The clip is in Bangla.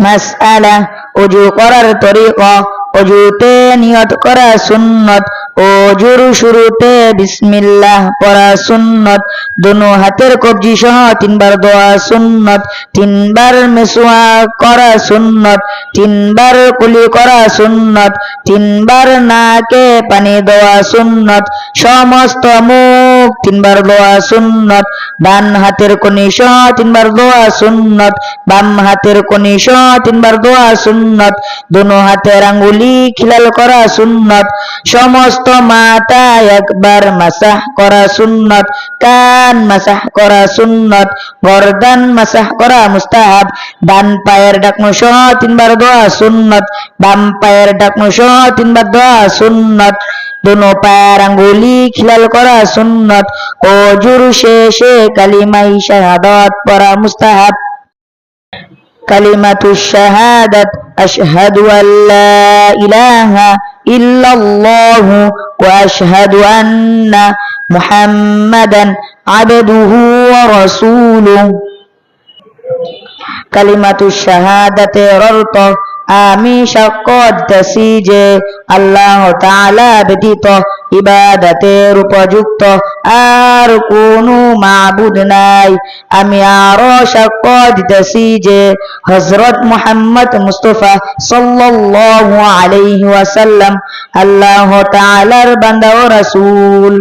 মাসআলা অজু করার তরিকা অজুতে নিয়ত করা সুন্নত অজুর শুরুতে বিসমিল্লাহ, পড়া সুন্নত। দোনো হাতের কবজি সহ তিনবার দোয়া সুন্নত। তিনবার মেসুয়া করা সুন্নত। তিনবার কুলি করা সুন্নত। তিনবার নাকে পানি দেওয়া সুন্নত। সমস্ত মুখ তিনবার দোয়া সুন্নত। ডান হাতের কনি সহ তিনবার দোয়া সুন্নত। বাম হাতের কনি সহ তিনবার দোয়া সুন্নত। দোনো হাতের আঙ্গুলি খিলাল করা সুন্নত। সমস্ত mata yakbar masah kora sunnat. Kan masah kora sunnat. Bordan masah kora mustahab. Dan pair dak musyotin bar doa sunnat. Dan pair dak musyotin bar doa sunnat. দুনো পায়ের আঙ্গুলি খিলাল sunnat. সুন্নত ও she kalimai syahadat para mustahab. Kalimatu syahadat. Ashadu an la ilaha إلا الله وأشهد أن محمدا عبده ورسوله কালিমাতু শাহাদাতের অর্থ আমি সাক্ষ্য দিতেছি যে আল্লাহ তাআলা ব্যতীত ইবাদতের উপযুক্ত, আর কোনো মাবুদ নাই। আমি আরও সাক্ষ্য দিতেছি যে হজরত মোহাম্মদ মুস্তফা সাল্লাল্লাহু আলাইহি ওয়াসাল্লাম আল্লাহ তাআলার বান্দা ও রাসূল।